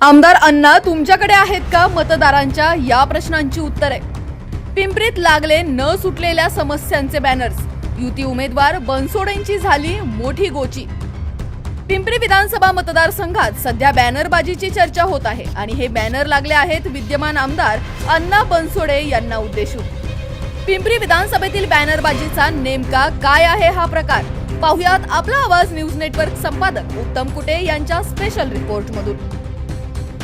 आमदार अण्णा तुमच्याकडे आहेत का मतदारांच्या या प्रश्नांची उत्तरे? पिंपरीत लागले न सुटलेल्या समस्यांचे बॅनर्स युती उमेदवार बनसोडेंची झाली मोठी गोची. पिंपरी विधानसभा मतदारसंघात सध्या बॅनरबाजीची चर्चा होत आहे आणि हे बॅनर लागले आहेत विद्यमान आमदार अण्णा बनसोडे यांना उद्देशून. पिंपरी विधानसभेतील बॅनरबाजीचा नेमका काय आहे हा प्रकार? पाहुयात आपला आवाज न्यूज नेटवर्क संपादक उत्तम कुटे यांच्या स्पेशल रिपोर्टमधून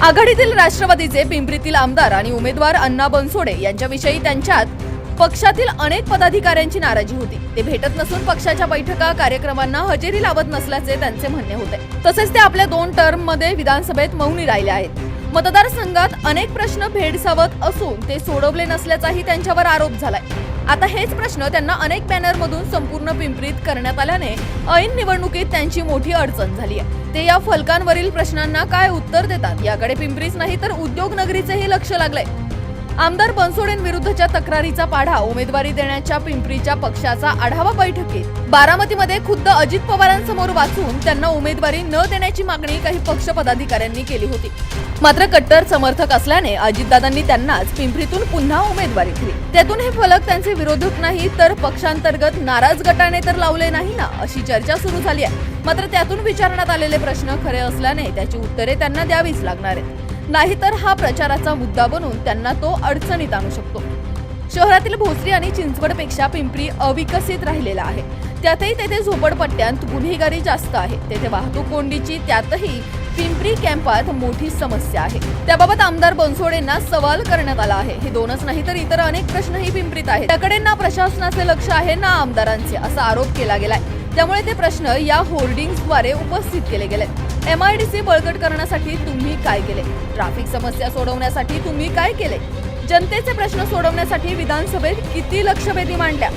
आघाडीतील राष्ट्रवादीचे पिंपरीतील आमदार आणि उमेदवार अण्णा बनसोडे यांच्याविषयी त्यांच्यात पक्षातील अनेक पदाधिकाऱ्यांची नाराजी होती. ते भेटत नसून पक्षाच्या बैठका कार्यक्रमांना हजेरी लावत नसल्याचे त्यांचे म्हणणे होते. तसेच ते आपल्या दोन टर्ममध्ये विधानसभेत मौनी राहिले आहेत. मतदारसंघात अनेक प्रश्न भेडसावत असून ते सोडवले नसल्याचाही त्यांच्यावर आरोप झालाय. आता हेच प्रश्न त्यांना अनेक बॅनरमधून संपूर्ण पिंपरीत करण्यात आल्याने ऐन निवडणुकीत त्यांची मोठी अडचण झाली आहे ते या फलकांवरील प्रश्नांना काय उत्तर देतात याकडे पिंपरीच नाही तर उद्योगनगरीचेही लक्ष लागलंय. आमदार बनसोडेंविरुद्धच्या तक्रारीचा पाढा उमेदवारी देण्याच्या पिंपरीच्या पक्षाचा आढावा बैठकीत. बारामतीमध्ये खुद्द अजित पवारांसमोर वाचून त्यांना उमेदवारी न देण्याची मागणी काही पक्ष पदाधिकाऱ्यांनी केली होती. मात्र कट्टर समर्थक असल्याने अजितदादांनी त्यांनाच पिंपरीतून पुन्हा उमेदवारी दिली. त्यातून हे फलक त्यांचे विरोधक नाही तर पक्षांतर्गत नाराज गटाने तर लावले नाही ना अशी चर्चा सुरू झाली आहे. मात्र त्यातून विचारण्यात आलेले प्रश्न खरे असल्याने त्याची उत्तरे त्यांना द्यावीच लागणार आहेत. नाहीतर हा प्रचाराचा मुद्दा बनून त्यांना तो अडचणीत आणू शकतो. शहरातील भोसरी आणि चिंचवडपेक्षा पिंपरी अविकसित राहिलेला आहे. त्यातही तेथे झोपडपट्ट्यांत गुन्हेगारी जास्त आहे. तेथे वाहतूक कोंडीची त्यातही पिंपरी कॅम्पात मोठी समस्या आहे. त्याबाबत आमदार बनसोडेंना सवाल करण्यात आला आहे. हे दोनच नाही तर इतर अनेक प्रश्नही पिंपरीत आहेत. त्याकडे ना प्रशासनाचे लक्ष आहे ना आमदारांचे असा आरोप केला गेलाय. त्यामुळे ते प्रश्न या होर्डिंग्सद्वारे उपस्थित केले गेले. एम आय डी सी बळकट करण्यासाठी तुम्ही काय केले? ट्रॅफिक समस्या सोडवण्यासाठी तुम्ही काय केले? जनतेचे प्रश्न सोडवण्यासाठी विधानसभेत किती लक्षवेधी मांडल्या?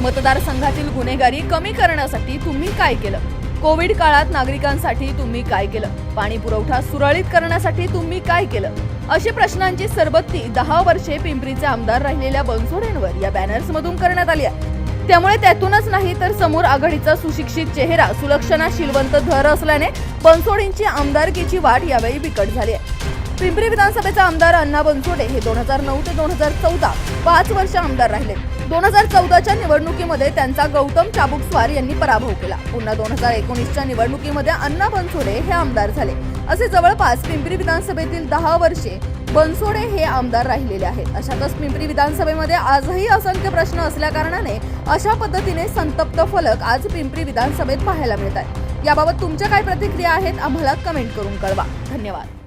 मतदारसंघातील गुन्हेगारी कमी करण्यासाठी तुम्ही काय केलं? कोविड काळात नागरिकांसाठी तुम्ही काय केलं? पाणी पुरवठा सुरळीत करण्यासाठी तुम्ही काय केलं? अशी प्रश्नांची सरबत्ती दहा वर्षे पिंपरीचे आमदार राहिलेल्या बनसोडेंवर या बॅनर्स मधून करण्यात आली आहे. त्यामुळे त्यातूनच नाही तर समोर आघाडीचा सुशिक्षित चेहरा सुलक्षणा शिलवंत धर असल्याने बनसोडेंची आमदारकीची वाट यावेळी बिकट झाली आहे. पिंपरी विधानसभेचा आमदार अण्णा बनसोडे हे दोन हजार नऊ ते दोन हजार चौदा पाच वर्ष आमदार राहिले. दोन हजार चौदाच्या निवडणुकीमध्ये त्यांचा गौतम चाबुकस्वार यांनी पराभव केला. पुन्हा दोन हजार एकोणीसच्या निवडणुकीमध्ये अण्णा बनसोडे हे आमदार झाले. असे जवळपास पिंपरी विधानसभेतील दहा वर्षे बनसोडे हे आमदार राहिलेले आहेत. अशातच पिंपरी विधानसभेमध्ये आजही असंख्य प्रश्न असल्या कारणाने अशा पद्धतीने संतप्त फलक आज पिंपरी विधानसभेत पाहायला मिळत आहेत. याबाबत तुमच्या काय प्रतिक्रिया आहेत आम्हाला कमेंट करून कळवा. धन्यवाद.